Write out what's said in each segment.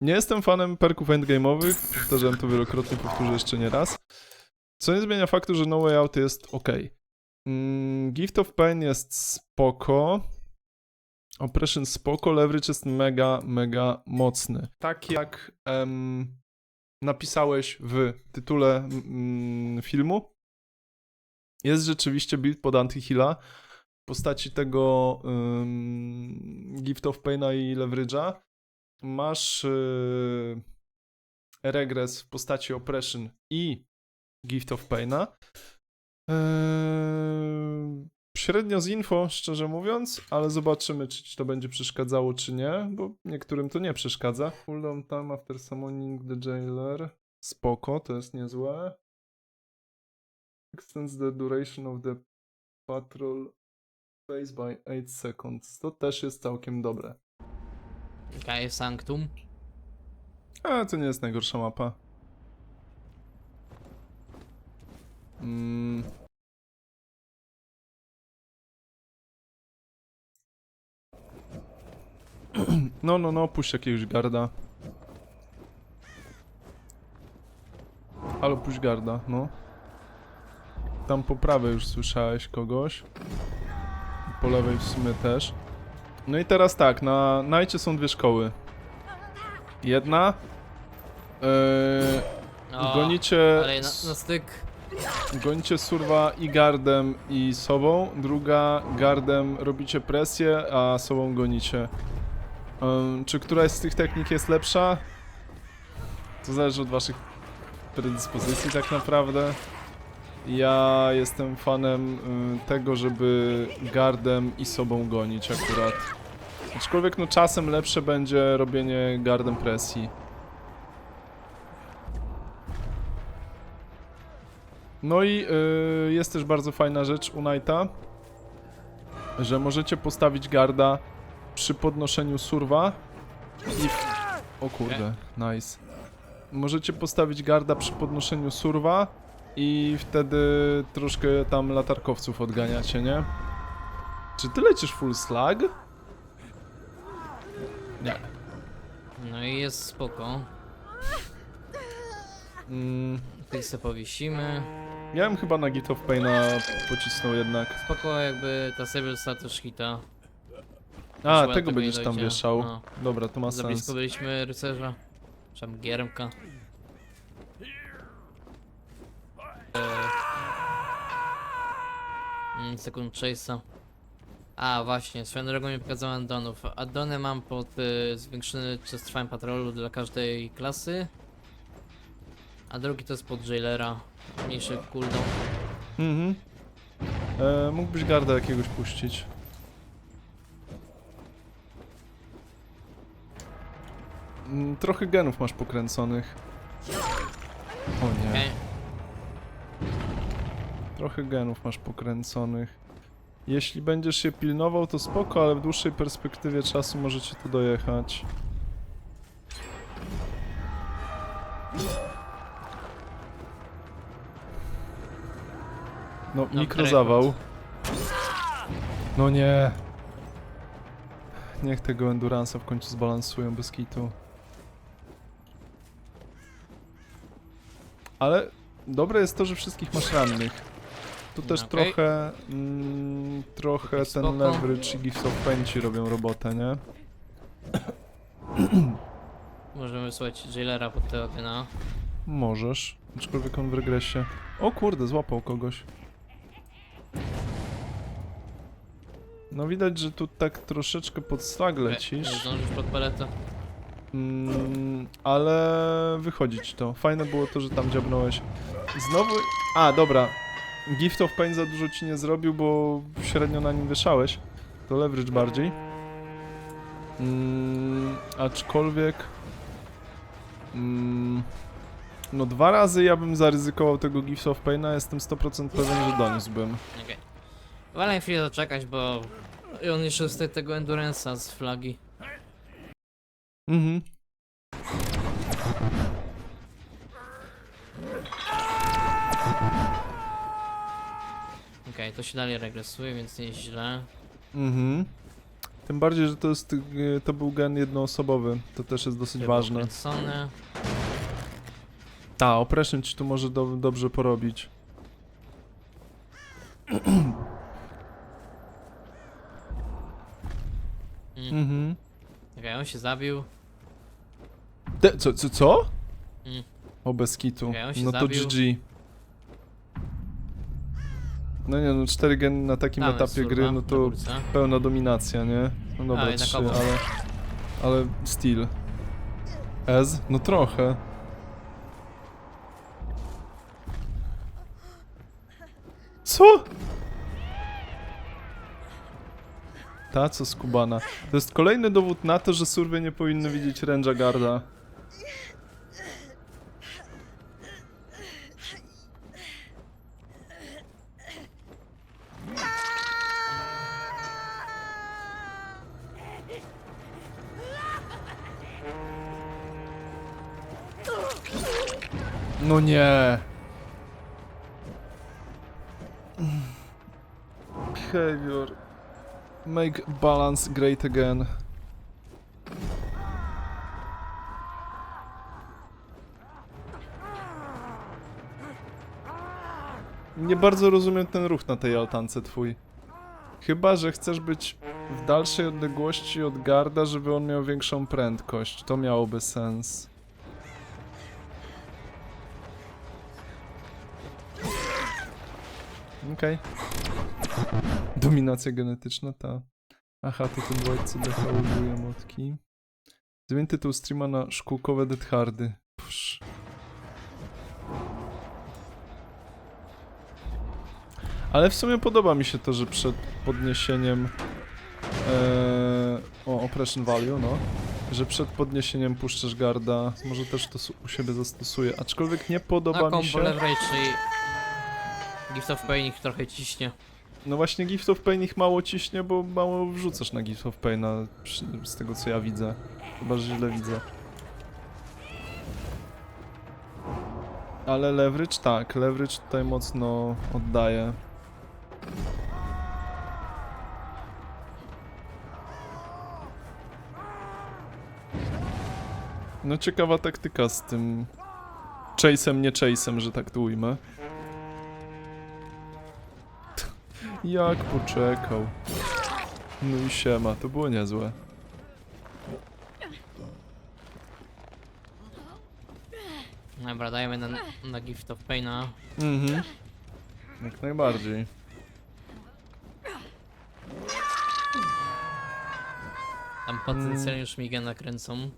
Nie jestem fanem perków endgame'owych, powtarzałem to wielokrotnie, powtórzę jeszcze nie raz. Co nie zmienia faktu, że No Way Out jest ok. Mm, Gift of Pain jest spoko. Oppression spoko, Leverage jest mega, mega mocny. Tak jak em, napisałeś w tytule mm, filmu, jest rzeczywiście build pod anti-heala w postaci tego Gift of Paina i Leverage'a. Masz yy, regres w postaci Oppression i Gift of Paina. Yy, średnio z info, szczerze mówiąc, ale zobaczymy, czy ci to będzie przeszkadzało, czy nie, bo niektórym to nie przeszkadza. Cooldown time after summoning the jailer. Spoko, to jest niezłe. Extends the duration of the patrol phase by 8 seconds. To też jest całkiem dobre. Okej, Sanctum. A, to nie jest najgorsza mapa. Mm. No, no, no, puść jakiegoś garda. Ale puść garda, no. Tam po prawej już słyszałeś kogoś. Po lewej w sumie też. No i teraz tak, na Najcie są dwie szkoły. Jedna. Yy, O, gonicie, Ale na, na styk. gonicie surwa i gardem i sobą. Druga gardem robicie presję, a sobą gonicie. Ym, czy któraś z tych technik jest lepsza? To zależy od waszych predyspozycji tak naprawdę. Ja jestem fanem y, tego, żeby gardem i sobą gonić akurat. Aczkolwiek no czasem lepsze będzie robienie gardem presji. No i y, jest też bardzo fajna rzecz u Knighta, że możecie postawić garda przy podnoszeniu surwa i... O kurde, nice. Możecie postawić garda przy podnoszeniu surwa i wtedy troszkę tam latarkowców odganiacie, nie? Czy ty lecisz full slag? Nie. No i jest spoko. Mm, se powiesimy. ja bym chyba na Git of Paina pocisnął jednak. Spoko jakby ta Saber status hita. A, tego tego będziesz tam dojdzie. wieszał. No. Dobra, to ma Za sens. blisko byliśmy rycerza. Czy tam giermka. Mm, sekund chase'a. A właśnie, swoją drogą nie pokazałem addonów. Addony mam pod y, zwiększony czas trwania patrolu dla każdej klasy. A drugi to jest pod jailera. Mniejszy cooldown. Mhm. E, mógłbyś garda jakiegoś puścić. Mm, Trochę genów masz pokręconych. O nie. Okej. Trochę genów masz pokręconych. Jeśli będziesz się pilnował, to spoko, ale w dłuższej perspektywie czasu możecie tu dojechać. No, No, mikrozawał. No nie. Niech tego endurance'a w końcu zbalansują bez kitu. Ale dobre jest to, że wszystkich masz rannych. Tu też Okej. trochę, mm, trochę ten Spoko. leverage i Gifts of Pain ci robią robotę, nie? Możemy wysłać jailera pod tego okna. Możesz, aczkolwiek on w regresie. O kurde, złapał kogoś. No widać, że tu tak troszeczkę pod Nie lecisz, zdążysz pod paletę. mm, ale wychodzić to. Fajne było to, że tam dziabnąłeś. Znowu... A, dobra. Gift of Pain za dużo ci nie zrobił, bo średnio na nim wyszałeś. To leverage bardziej. Mm, aczkolwiek... Mm, no dwa razy ja bym zaryzykował tego Gift of Paina, jestem 100% pewien, że doniósłbym. Okej. Wolę chwilę zaczekać, bo on jeszcze z tego endurance'a z flagi. Mhm. Okej, to się dalej regresuje, więc nie jest źle. Mhm. Tym bardziej, że to jest, y, to był gen jednoosobowy. To też jest dosyć ważne. Kręcone. Ta, Oppression ci tu może do, dobrze porobić. Mm. Mhm. Okej, on się zabił. Te, co, co, co? Mm. O, bez kitu. Okej, on się No to zabił. GG. No nie, no 4 gen na takim Tam jest etapie gry, surwa no na to górce. pełna dominacja, nie? No dobra, A, jednak 3, obok. ale... Ale still. Ez? No trochę. Co? Ta, co skubana. To jest kolejny dowód na to, że surwy nie powinny widzieć Range'a Garda. No nie. Behavior. Make balance great again. Nie bardzo rozumiem ten ruch na tej altance twój. Chyba, że chcesz być w dalszej odległości od garda, żeby on miał większą prędkość. To miałoby sens. Okej. Dominacja genetyczna, ta. Aha, to ten co defaultuje motki. Zmień tytuł streama na szkółkowe Dead Hardy. Psz. Ale w sumie podoba mi się to, że przed podniesieniem e, o Oppression Value, no, że przed podniesieniem puszczasz garda, może też to u siebie zastosuję, aczkolwiek nie podoba mi się... Gift of Pain ich trochę ciśnie. No właśnie Gift of Pain ich mało ciśnie, bo mało wrzucasz na Gift of Paina, przy- z tego co ja widzę. Chyba, że źle widzę. Ale leverage tak, leverage tutaj mocno oddaje. No ciekawa taktyka z tym chase'em, nie chase'em, że tak to ujmę. Jak poczekał. No i siema, to było niezłe. Dobra, dajemy na, na Gift of Paina. Mhm. Jak najbardziej. Tam potencjalnie już migę nakręcą.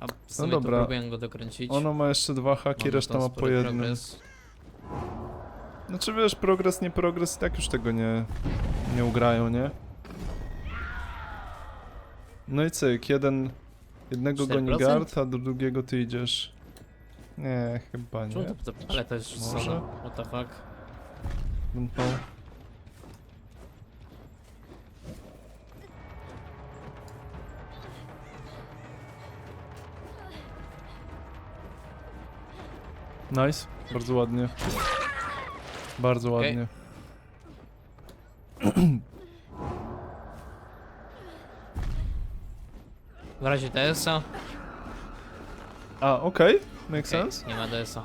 A w sumie dobra. to próbuję go dokręcić. Ono ma jeszcze dwa haki, Mamy reszta tam ma po jednym. progres. Znaczy wiesz, progres, nie progres, i tak już tego nie, nie ugrają, nie? No i cyk, jeden, jednego goni 4%? guard, a do drugiego ty idziesz. Nie, chyba nie. Czemu to, to, ale to jest Może? Może? What the fuck? Don't know. Nice, bardzo ładnie. Bardzo Okej. ładnie. W razie DS-a. A, okej, make Okej, sense. Nie ma DS-a.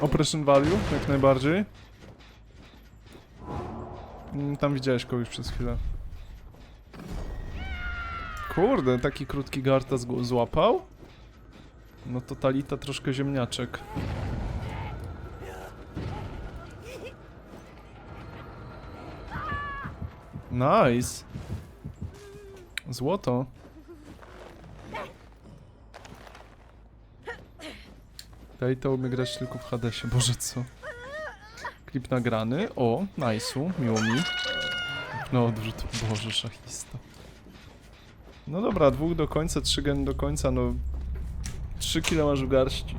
Oppression value, jak najbardziej. Mm, Tam widziałeś kogoś przez chwilę. Kurde, taki krótki garta złapał? No to Talita troszkę ziemniaczek. Nice. Złoto. Talita umie grać tylko w Hadesie, boże co. Klip nagrany, o, nice'u, miło mi. No odwrót, boże, szachista. No dobra, dwóch do końca, trzy gen do końca, no... Trzy kilo masz w garści.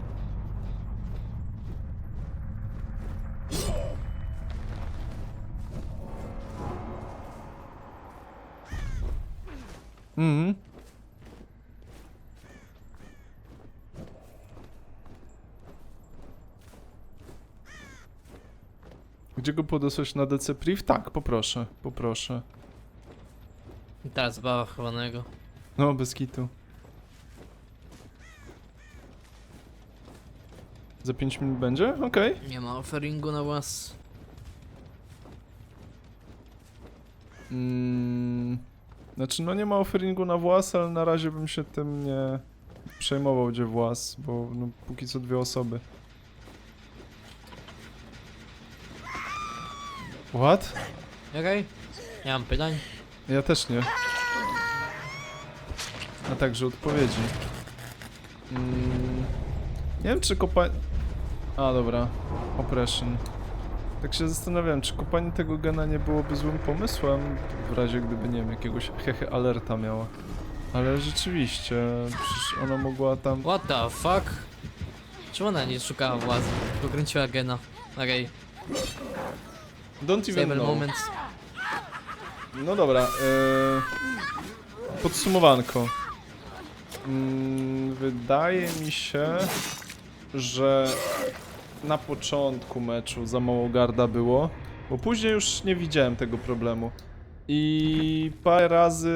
Mhm. Gdzie go na DC Priv? Tak, poproszę, poproszę. I teraz zabawa chowanego. No, bez kitu. Za 5 minut będzie? Okej. Nie ma offeringu na was. Mm, znaczy, no nie ma offeringu na włas, ale na razie bym się tym nie przejmował, gdzie włas, bo no, póki co dwie osoby. What? Okej. Nie mam pytań. Ja też nie. A także odpowiedzi. Mm, nie wiem, czy kopanie... A, dobra. Oppression. Tak się zastanawiałem, czy kopanie tego gena nie byłoby złym pomysłem, w razie gdyby, nie wiem, jakiegoś hehe alerta miała. Ale rzeczywiście, przecież ona mogła tam... What the fuck? Czemu ona nie szukała władzy? Tylko kręciła gena. Okej. Don't even Stable know. moment. No dobra, e, podsumowanko. Mm, wydaje mi się, że na początku meczu za mało garda było, bo później już nie widziałem tego problemu. I parę razy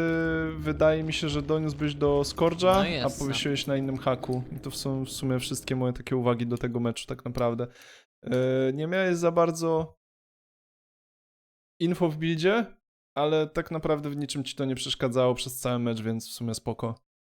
wydaje mi się, że doniósłbyś do Skorja, No a jest, powiesiłeś na innym haku. I to są w sumie wszystkie moje takie uwagi do tego meczu tak naprawdę. E, nie miałeś za bardzo info w buildzie, ale tak naprawdę w niczym ci to nie przeszkadzało przez cały mecz, więc w sumie spoko.